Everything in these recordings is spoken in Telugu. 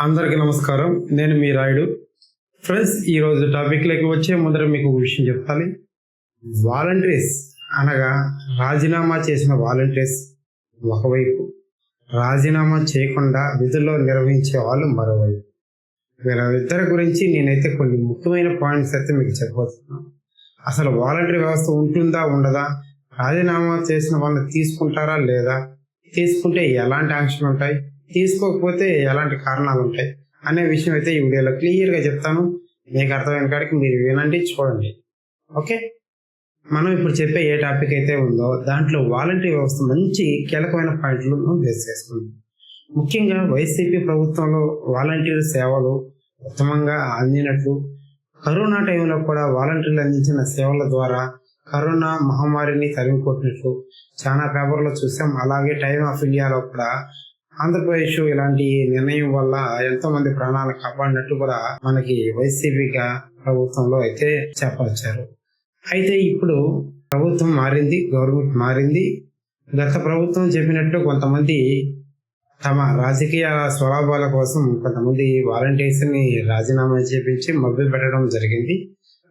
అందరికీ నమస్కారం. నేను మీ రాయుడు. ఫ్రెండ్స్ ఈరోజు టాపిక్లోకి వచ్చే ముందర మీకు ఒక విషయం చెప్పాలి. వాలంటీర్స్ అనగా రాజీనామా చేసిన వాలంటీర్స్ ఒకవైపు రాజీనామా చేయకుండా విధుల్లో నిర్వహించే వాళ్ళు మరోవైపు. వీళ్ళిద్దరి గురించి నేనైతే కొన్ని ముఖ్యమైన పాయింట్స్ అయితే మీకు చెప్పబోతున్నాను. అసలు వాలంటీర్ వ్యవస్థ ఉంటుందా ఉండదా? రాజీనామా చేసిన వాళ్ళని తీసుకుంటారా లేదా? తీసుకుంటే ఎలాంటి ఆంక్షలు ఉంటాయి? తీసుకోకపోతే ఎలాంటి కారణాలు ఉంటాయి అనే విషయం అయితే ఈ వీడియోలో క్లియర్గా చెప్తాను. మీకు అర్థమైన కాడికి మీరు వినండి చూడండి. ఓకే? మనం ఇప్పుడు చెప్పే ఏ టాపిక్ అయితే ఉందో దాంట్లో వాలంటీర్ వ్యవస్థ మంచి కీలకమైన పాయింట్లను బేస్ చేసుకుంది. ముఖ్యంగా వైసీపీ ప్రభుత్వంలో వాలంటీర్ సేవలు ఉత్తమంగా అందినట్లు కరోనా టైంలో కూడా వాలంటీర్లు అందించిన సేవల ద్వారా కరోనా మహమ్మారిని తరిమికొట్టినట్లు చాలా పేపర్లో చూసాం. అలాగే టైమ్ ఆఫ్ ఇండియాలో కూడా ఆంధ్రప్రదేశ్ ఇలాంటి నిర్ణయం వల్ల ఎంతో మంది ప్రాణాలు కాపాడినట్టు కూడా మనకి వైసీపీగా ప్రభుత్వంలో అయితే చెప్పవచ్చారు. అయితే ఇప్పుడు ప్రభుత్వం మారింది గవర్నమెంట్ మారింది. గత ప్రభుత్వం చెప్పినట్టు కొంతమంది తమ రాజకీయ స్వలాభాల కోసం కొంతమంది వాలంటీర్స్ని రాజీనామా చేపించి మభ్య పెట్టడం జరిగింది.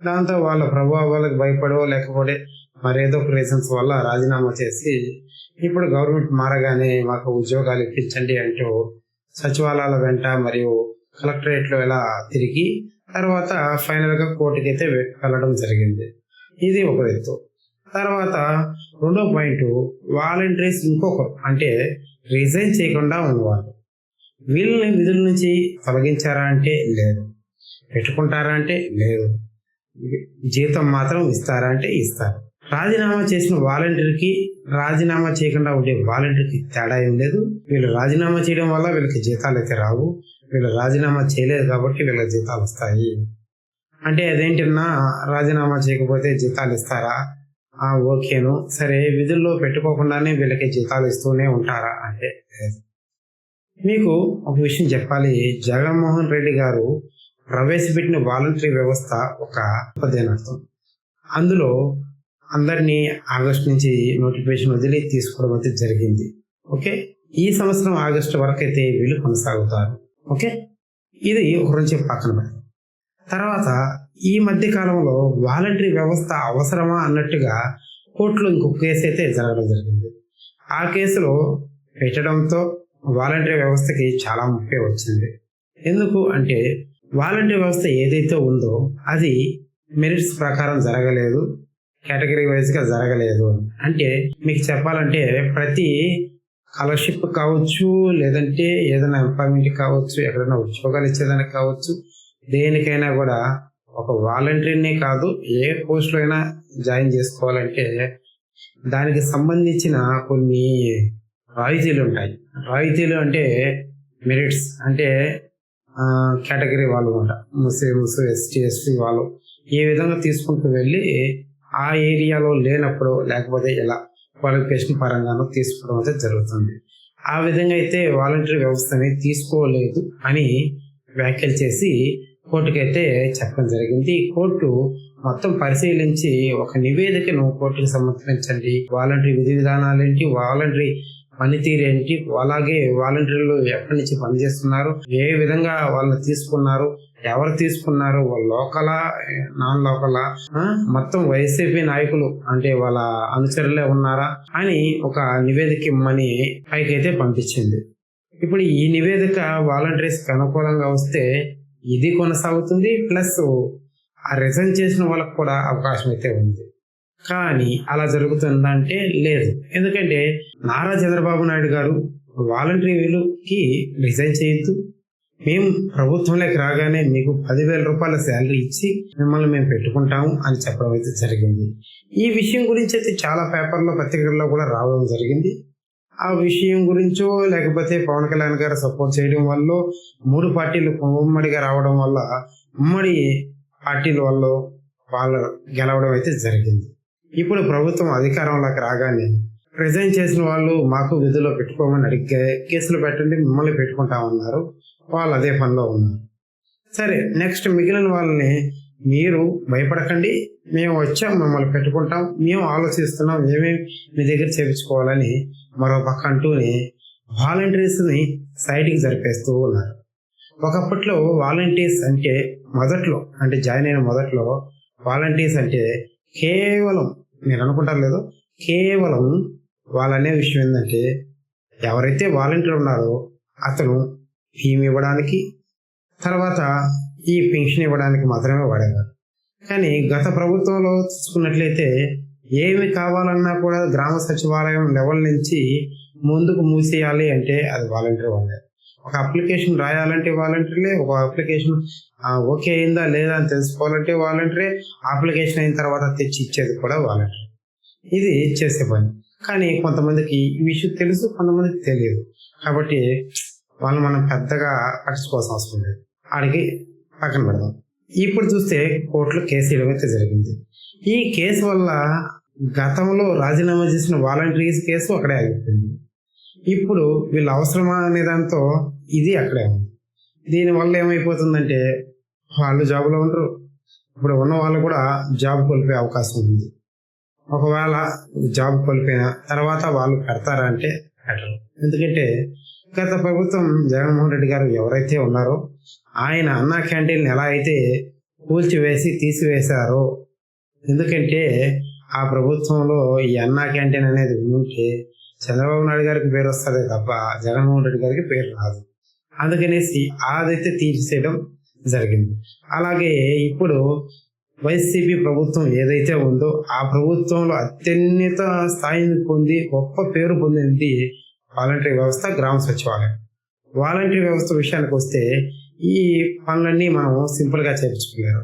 దాంతో వాళ్ళ ప్రభావాలకు భయపడో లేకపోతే మరేదో రీజన్స్ వల్ల రాజీనామా చేసి ఇప్పుడు గవర్నమెంట్ మారగానే మాకు ఉద్యోగాలు ఇప్పించండి అంటూ సచివాలయాల వెంట మరియు కలెక్టరేట్లో ఎలా ఇలా తిరిగి తర్వాత ఫైనల్గా కోర్టుకైతే కోర్టుకి అయితే వెళ్ళడం జరిగింది. ఇది ఒక ఎత్తు. తర్వాత రెండో పాయింట్ వాలంటీర్స్ ఇంకొకరు అంటే రిజైన్ చేయకుండా ఉన్నవాళ్ళు. వీళ్ళని విధుల నుంచి తొలగించారా అంటే లేదు. పెట్టుకుంటారా అంటే లేదు. జీతం మాత్రం ఇస్తారా అంటే ఇస్తారు. రాజీనామా చేసిన వాలంటీర్కి రాజీనామా చేయకుండా ఉండే వాలంటీర్కి తేడా ఏం లేదు. వీళ్ళు రాజీనామా చేయడం వల్ల వీళ్ళకి జీతాలు అయితే రావు. వీళ్ళు రాజీనామా చేయలేదు కాబట్టి వీళ్ళకి జీతాలు వస్తాయి. అంటే అదేంటన్నా రాజీనామా చేయకపోతే జీతాలు ఇస్తారా? ఆ ఓకేను. సరే విధుల్లో పెట్టుకోకుండానే వీళ్ళకి జీతాలు ఇస్తూనే ఉంటారా? అంటే లేదు. మీకు ఒక విషయం చెప్పాలి. జగన్మోహన్ రెడ్డి గారు ప్రవేశపెట్టిన వాలంటరీ వ్యవస్థ ఒక అర్థం అందులో అందరినీ ఆగస్టు నుంచి నోటిఫికేషన్ వదిలి తీసుకోవడం అయితే జరిగింది. ఓకే? ఈ సంవత్సరం ఆగస్టు వరకు అయితే వీళ్ళు కొనసాగుతారు. ఓకే? ఇది గురించి పక్కన పెడతాం తర్వాత ఈ మధ్య కాలంలో వాలంటరీ వ్యవస్థ అవసరమా అన్నట్టుగా కోర్టులో ఇంకొక కేసు అయితే జరగడం జరిగింది. ఆ కేసులో పెట్టడంతో వాలంటరీ వ్యవస్థకి చాలా ముప్పే వచ్చింది. ఎందుకు అంటే వాలంటరీ వ్యవస్థ ఏదైతే ఉందో అది మెరిట్స్ ప్రకారం జరగలేదు. కేటగిరీ వైజ్గా జరగలేదు. అని అంటే మీకు చెప్పాలంటే ప్రతి స్కాలర్షిప్ కావచ్చు లేదంటే ఏదైనా ఎంప్లాయ్మెంట్ కావచ్చు ఎక్కడైనా ఉద్యోగాలు ఇచ్చేదానికి కావచ్చు దేనికైనా కూడా ఒక వాలంటీర్నే కాదు ఏ పోస్ట్లో అయినా జాయిన్ చేసుకోవాలంటే దానికి సంబంధించిన కొన్ని రాయితీలు ఉంటాయి. రాయితీలు అంటే మెరిట్స్ అంటే కేటగిరీ వాళ్ళు అనమాట ముస్లిమ్స్ ఎస్టీ ఎస్టీ వాళ్ళు ఏ విధంగా తీసుకుంటూ వెళ్ళి ఆ ఏరియాలో లేనప్పుడు లేకపోతే ఎలా క్వాలిఫికేషన్ పరంగానో తీసుకోవడం అయితే జరుగుతుంది. ఆ విధంగా అయితే వాలంటీర్ వ్యవస్థని తీసుకోలేదు అని వ్యాఖ్యలు చేసి కోర్టుకైతే చెప్పడం జరిగింది. కోర్టు మొత్తం పరిశీలించి ఒక నివేదికను కోర్టుకు సమర్పించండి. వాలంటరీ విధి విధానాలు ఏంటి వాలంటరీ పనితీరు ఏంటి? అలాగే వాలంటీర్లు ఎక్కడి నుంచి పనిచేస్తున్నారు? ఏ విధంగా వాళ్ళని తీసుకున్నారు? ఎవరు తీసుకున్నారు వాళ్ళ లోకలా నాన్ లోకలా మొత్తం వైసీపీ నాయకులు అంటే వాళ్ళ అనుచరులే ఉన్నారా అని ఒక నివేదిక ఇమ్మని పైకైతే పంపించింది. ఇప్పుడు ఈ నివేదిక వాలంటీర్స్ అనుకూలంగా వస్తే ఇది కొనసాగుతుంది ప్లస్ ఆ రిజైన్ చేసిన వాళ్ళకు కూడా అవకాశం అయితే ఉంది. కానీ అలా జరుగుతుందంటే లేదు. ఎందుకంటే నారా చంద్రబాబు నాయుడు గారు వాలంటీర్లకి రిజైన్ చేయొద్దు మేము ప్రభుత్వంలోకి రాగానే మీకు పదివేల రూపాయల శాలరీ ఇచ్చి మిమ్మల్ని మేము పెట్టుకుంటాము అని చెప్పడం అయితే జరిగింది. ఈ విషయం గురించి అయితే చాలా పేపర్లో పత్రికల్లో కూడా రావడం జరిగింది. ఆ విషయం గురించో లేకపోతే పవన్ కళ్యాణ్ గారు సపోర్ట్ చేయడం వల్ల మూడు పార్టీలు ఉమ్మడిగా రావడం వల్ల ఉమ్మడి పార్టీల వల్ల వాళ్ళు గెలవడం అయితే జరిగింది. ఇప్పుడు ప్రభుత్వం అధికారంలోకి రాగానే రిజైన్ చేసిన వాళ్ళు మాకు విధుల్లో పెట్టుకోమని అడిగే కేసులు పెట్టండి మిమ్మల్ని పెట్టుకుంటామన్నారు వాళ్ళు అదే పనిలో ఉన్నారు. సరే నెక్స్ట్ మిగిలిన వాళ్ళని మీరు భయపడకండి. మేము వచ్చాం మిమ్మల్ని పెట్టుకుంటాం. మేము ఆలోచిస్తున్నాం ఏమేమి మీ దగ్గర చేపించుకోవాలని మరో పక్క అంటూనే వాలంటీర్స్ని సైడ్కి జరిపేస్తూ ఉన్నారు. ఒకప్పట్లో వాలంటీర్స్ అంటే మొదట్లో అంటే జాయిన్ అయిన మొదట్లో వాలంటీర్స్ అంటే కేవలం మీరు అనుకుంటారు లేదు కేవలం వాళ్ళనే విషయం ఏంటంటే ఎవరైతే వాలంటీర్ ఉన్నారో అతను భీమ్ ఇవ్వడానికి తర్వాత ఈ పెన్షన్ ఇవ్వడానికి మాత్రమే వాడేవారు. కానీ గత ప్రభుత్వంలో చూసుకున్నట్లయితే ఏమి కావాలన్నా కూడా గ్రామ సచివాలయం లెవెల్ నుంచి ముందుకు మూసేయాలి అంటే అది వాలంటీర్ వాళ్ళే. ఒక అప్లికేషన్ రాయాలంటే వాలంటీర్లే ఒక అప్లికేషన్ ఓకే అయిందా లేదా అని తెలుసుకోవాలంటే వాలంటీరే అప్లికేషన్ అయిన తర్వాత తెచ్చి ఇచ్చేది కూడా వాలంటీర్. ఇది చేసే పని. కానీ కొంతమందికి ఈ విషయం తెలుసు కొంతమందికి తెలియదు. కాబట్టి వాళ్ళు మనం పెద్దగా పట్టించుకోవాల్సిన అవసరం లేదు. ఆడికి పక్కన పెడదాం. ఇప్పుడు చూస్తే కోర్టులో కేసు వేయడం అయితే జరిగింది. ఈ కేసు వల్ల గతంలో రాజీనామా చేసిన వాలంటీర్స్ కేసు అక్కడే ఆగిపోయింది. ఇప్పుడు వీళ్ళ అవసరమా అనే దాంతో ఇది అక్కడే ఉంది. దీనివల్ల ఏమైపోతుందంటే వాళ్ళు జాబ్లో ఉండరు. ఇప్పుడు ఉన్న వాళ్ళు కూడా జాబ్ కోల్పోయే అవకాశం ఉంది. ఒకవేళ జాబ్ కోల్పోయిన తర్వాత వాళ్ళు పెడతారా అంటే పెట్టరు. ఎందుకంటే గత ప్రభుత్వం జగన్మోహన్ రెడ్డి గారు ఎవరైతే ఉన్నారో ఆయన అన్నా క్యాంటీన్ ఎలా అయితే కూల్చివేసి తీసివేశారో ఎందుకంటే ఆ ప్రభుత్వంలో ఈ అన్నా క్యాంటీన్ అనేది ఉంటే చంద్రబాబు నాయుడు గారికి పేరు వస్తుంది తప్ప జగన్మోహన్ రెడ్డి గారికి పేరు రాదు. అందుకనేసి అదైతే తీసేయడం జరిగింది. అలాగే ఇప్పుడు వైసీపీ ప్రభుత్వం ఏదైతే ఉందో ఆ ప్రభుత్వంలో అత్యున్నత స్థాయిని పొంది గొప్ప పేరు పొందింది వాలంటరీ వ్యవస్థ గ్రామ సచివాలయం. వాలంటరీ వ్యవస్థ విషయానికి వస్తే ఈ పనులన్నీ మనం సింపుల్గా చేయించుకోలేరు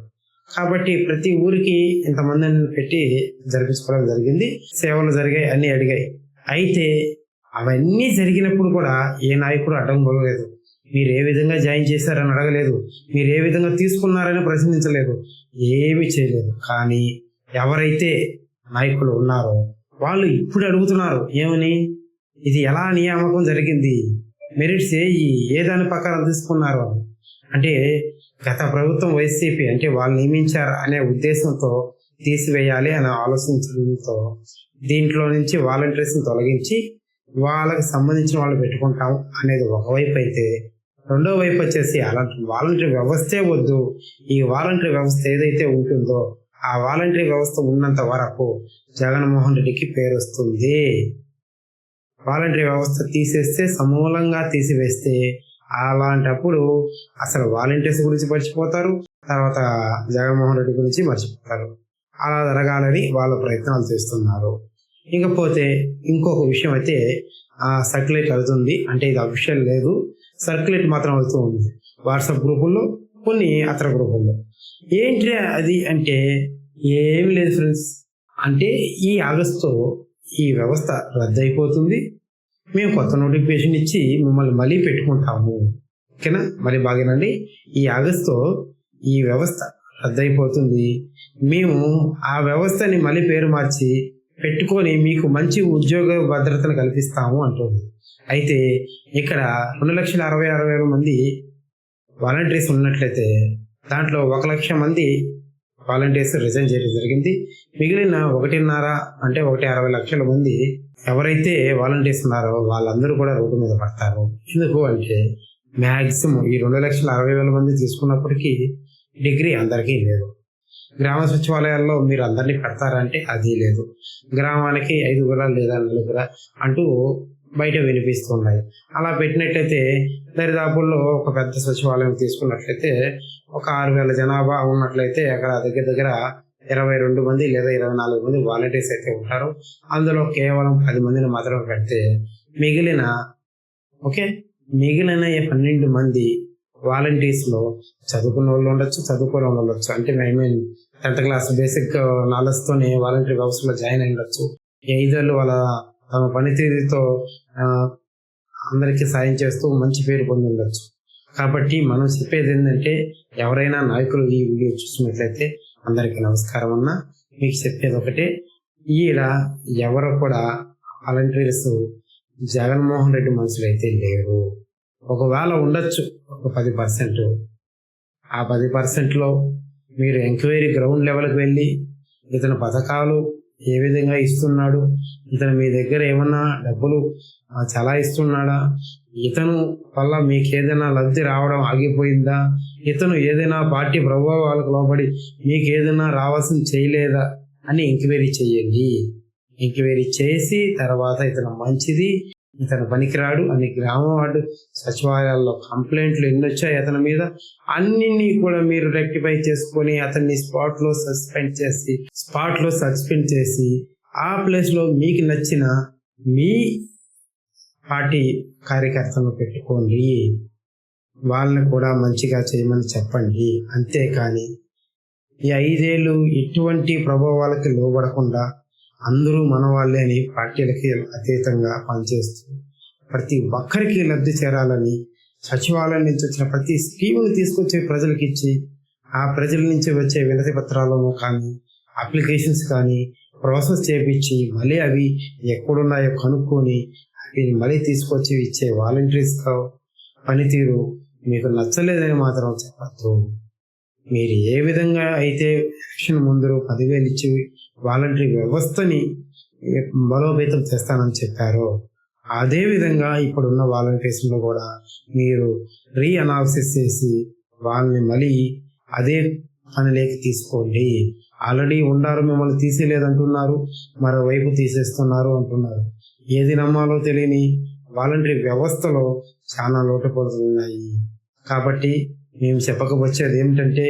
కాబట్టి ప్రతి ఊరికి ఇంతమందిని పెట్టి జరిపించుకోవడం జరిగింది. సేవలు జరిగాయి అన్ని అడిగాయి. అయితే అవన్నీ జరిగినప్పుడు కూడా ఏ నాయకుడు అడ్డం పోలేదు మీరు ఏ విధంగా జాయిన్ చేశారని అడగలేదు. మీరు ఏ విధంగా తీసుకున్నారని ప్రశ్నించలేదు. ఏమి చేయలేదు. కానీ ఎవరైతే నాయకులు ఉన్నారో వాళ్ళు ఇప్పుడు అడుగుతున్నారు ఏమని? ఇది ఎలా నియామకం జరిగింది? మెరిట్స్ ఏ ఏ దాని ప్రకారం తీసుకున్నారు? అంటే గత ప్రభుత్వం వైసీపీ అంటే వాళ్ళు నియమించారు అనే ఉద్దేశంతో తీసివేయాలి అని ఆలోచించడంతో దీంట్లో నుంచి వాలంటీర్స్ని తొలగించి వాళ్ళకి సంబంధించిన వాళ్ళు పెట్టుకుంటాం అనేది ఒకవైపు అయితే రెండో వైపు వచ్చేసి అలాంటి వాలంటీర్ వ్యవస్థే వద్దు. ఈ వాలంటీర్ వ్యవస్థ ఏదైతే ఉంటుందో ఆ వాలంటీర్ వ్యవస్థ ఉన్నంత వరకు జగన్మోహన్ రెడ్డికి పేరు వస్తుంది. వాలంటరీ వ్యవస్థ తీసేస్తే సమూలంగా తీసివేస్తే అలాంటప్పుడు అసలు వాలంటీర్స్ గురించి మర్చిపోతారు తర్వాత జగన్మోహన్ రెడ్డి గురించి మర్చిపోతారు. అలా జరగాలని వాళ్ళ ప్రయత్నాలు చేస్తున్నారు. ఇకపోతే ఇంకొక విషయం అయితే సర్క్యులేట్ అవుతుంది అంటే ఇది అఫిషియల్ లేదు. సర్క్యులేట్ మాత్రం అవుతూ ఉంది. వాట్సాప్ గ్రూపుల్లో కొన్ని అతర గ్రూపుల్లో. ఏంటి అది అంటే ఏం లేదు ఫ్రెండ్స్. అంటే ఈ ఆగస్టు ఈ వ్యవస్థ రద్దయిపోతుంది. మేము కొత్త నోటిఫికేషన్ ఇచ్చి మిమ్మల్ని మళ్ళీ పెట్టుకుంటాము. ఓకేనా? మరి బాగేనండి. ఈ ఆగస్టుతో ఈ వ్యవస్థ రద్దయిపోతుంది. మేము ఆ వ్యవస్థని మళ్ళీ పేరు మార్చి పెట్టుకొని మీకు మంచి ఉద్యోగ భద్రతను కల్పిస్తాము అంటుంది అయితే ఇక్కడ రెండు లక్షల అరవై ఆరు వేల మంది వాలంటీర్స్ ఉన్నట్లయితే దాంట్లో ఒక లక్ష మంది వాలంటీర్స్ రిజైన్ చేయడం జరిగింది. మిగిలిన ఒకటిన్నర అంటే ఒకటి అరవై లక్షల మంది ఎవరైతే వాలంటీర్స్ ఉన్నారో వాళ్ళందరూ కూడా రోడ్డు మీద పడతారు. ఎందుకు అంటే మ్యాక్సిమం ఈ రెండు లక్షల అరవై వేల మంది తీసుకున్నప్పటికీ డిగ్రీ అందరికీ లేదు. గ్రామ సచివాలయాల్లో మీరు అందరినీ పెడతారంటే అది లేదు. గ్రామానికి ఐదుగుర లేదా నలుగుర అంటూ బయట వినిపిస్తున్నాయి అలా పెట్టినట్లయితే దరిదాపుల్లో ఒక పెద్ద సచివాలయం తీసుకున్నట్లయితే ఒక ఆరు వేల జనాభా ఉన్నట్లయితే అక్కడ దగ్గర దగ్గర ఇరవై రెండు మంది లేదా ఇరవై నాలుగు మంది వాలంటీర్స్ అయితే ఉంటారు. అందులో కేవలం పది మందిని మాత్రమే పెడితే మిగిలిన ఓకే? మిగిలిన పన్నెండు మంది వాలంటీర్స్లో చదువుకున్న వాళ్ళు ఉండొచ్చు చదువుకోని వాళ్ళు ఉండొచ్చు. అంటే I mean tenth class basic నాలెడ్జ్తోనే volunteer వ్యవస్థలో జాయిన్ అయ్యొచ్చు ఉండొచ్చు ఐదేళ్ళు వాళ్ళ తమ పనితీరుతో అందరికీ సాయం చేస్తూ మంచి పేరు పొంది కాబట్టి మనం చెప్పేది ఏంటంటే ఎవరైనా నాయకులు ఈ వీడియో చూసినట్లయితే అందరికీ నమస్కారం అన్న. మీకు చెప్పేది ఒకటే ఈడ ఎవరు కూడా వాలంటీర్స్ జగన్మోహన్ రెడ్డి మనుషులు అయితే లేరు. ఒకవేళ ఉండొచ్చు ఒక పది పర్సెంట్. ఆ పది పర్సెంట్లో మీరు ఎంక్వైరీ గ్రౌండ్ లెవెల్కి వెళ్ళి ఇతని పథకాలు ఏ విధంగా ఇస్తున్నాడు? ఇతను మీ దగ్గర ఏమన్నా డబ్బులు చాలా ఇస్తున్నాడా? ఇతను వల్ల మీకు ఏదైనా లబ్ధి రావడం ఆగిపోయిందా? ఇతను ఏదైనా పార్టీ ప్రభావాలకు లోబడి మీకు ఏదైనా రావాల్సింది చేయలేదా? అని ఎంక్వైరీ చేయండి. ఎంక్వైరీ చేసి తర్వాత ఇతను మంచిది ఇతను పనికిరాడు అని గ్రామం వాడు సచివాలయాల్లో కంప్లైంట్లు ఎన్ని వచ్చాయి అతని మీద అన్నిన్ని కూడా మీరు రెక్టిఫై చేసుకొని అతన్ని స్పాట్లో సస్పెండ్ చేసి స్పాట్లో సస్పెండ్ చేసి ఆ ప్లేస్లో మీకు నచ్చిన మీ పార్టీ కార్యకర్తలను పెట్టుకోండి. వాళ్ళని కూడా మంచిగా చేయమని చెప్పండి. అంతేకాని ఈ ఐదేళ్ళు ఎటువంటి ప్రభావాలకి లోబడకుండా అందరూ మన వాళ్ళే అని పార్టీలకి అతీతంగా పనిచేస్తూ ప్రతి ఒక్కరికి లబ్ధి చేరాలని సచివాలయం నుంచి వచ్చిన ప్రతి స్కీమును తీసుకొచ్చి ప్రజలకు ఇచ్చి ఆ ప్రజల నుంచి వచ్చే వినతి పత్రాలను కానీ అప్లికేషన్స్ కానీ ప్రాసెస్ చేపించి మళ్ళీ అవి ఎక్కడున్నాయో కనుక్కొని అవి మళ్ళీ తీసుకొచ్చి ఇచ్చే వాలంటీర్స్ పనితీరు మీకు నచ్చలేదని మాత్రం చెప్పద్దు. మీరు ఏ విధంగా అయితే ఎలక్షన్ ముందు పదివేలు ఇచ్చి వాలంటరీ వ్యవస్థని బలోపేతం చేస్తానని చెప్పారో అదే విధంగా ఇప్పుడున్న వాలంటీర్స్లో కూడా మీరు రీ అనాలిసిస్ చేసి వాళ్ళని మళ్ళీ అదే పనిలోకి తీసుకోండి. ఆల్రెడీ ఉండారు మిమ్మల్ని తీసేయలేదంటున్నారు మరోవైపు తీసేస్తున్నారు అంటున్నారు. ఏది నమ్మాలో తెలియని వాలంటరీ వ్యవస్థలో చాలా లోటుపోతున్నాయి కాబట్టి మేము చెప్పకపోచ్చేది ఏమిటంటే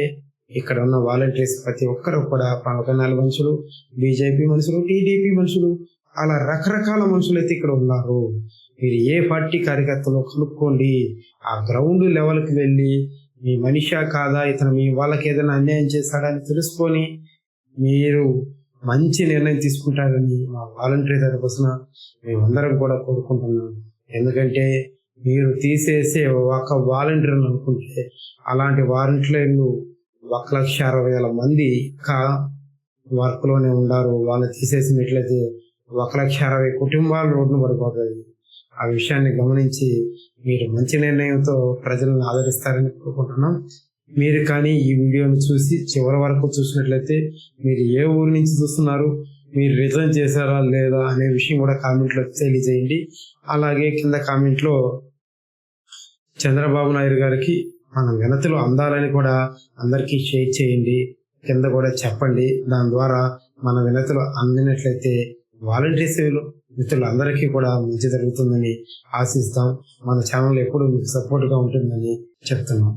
ఇక్కడ ఉన్న వాలంటీర్స్ ప్రతి ఒక్కరు కూడా పవన్ మనుషులు బీజేపీ మనుషులు టీడీపీ మనుషులు అలా రకరకాల మనుషులు అయితే ఇక్కడ ఉన్నారు. మీరు ఏ పార్టీ కార్యకర్తలో కనుక్కోండి ఆ గ్రౌండ్ లెవెల్కి వెళ్ళి మీ మనిషా కాదా ఇతను మీ వాళ్ళకి ఏదైనా అన్యాయం చేస్తాడని తెలుసుకొని మీరు మంచి నిర్ణయం తీసుకుంటారని మా వాలంటీర్ తరపున మేమందరం కూడా కోరుకుంటున్నాం. ఎందుకంటే మీరు తీసేసే ఒక వాలంటీర్ అనుకుంటే అలాంటి వాలంటీర్లు ఒక లక్ష అరవై వేల మంది ఇంకా వర్క్లోనే ఉన్నారు వాళ్ళు తీసేసినట్లయితే ఒక లక్ష అరవై కుటుంబాలు రోడ్డు పడిపోతాయి. ఆ విషయాన్ని గమనించి మీరు మంచి నిర్ణయంతో ప్రజలను ఆదరిస్తారని కోరుకుంటున్నాం. మీరు కానీ ఈ వీడియోను చూసి చివరి వరకు చూసినట్లయితే మీరు ఏ ఊరి నుంచి చూస్తున్నారు మీరు రిజైన్ చేశారా లేదా అనే విషయం కూడా కామెంట్లో తెలియజేయండి. అలాగే కింద కామెంట్లో చంద్రబాబు నాయుడు గారికి మన వినతులు అందాలని కూడా అందరికీ షేర్ చేయండి కింద కూడా చెప్పండి. దాని ద్వారా మన వినతులు అందినట్లయితే వాలంటీర్స్ మిత్రులందరికీ కూడా మంచి జరుగుతుందని ఆశిస్తాం. మన ఛానల్ ఎప్పుడు మీకు సపోర్ట్గా ఉంటుందని చెప్తున్నాం.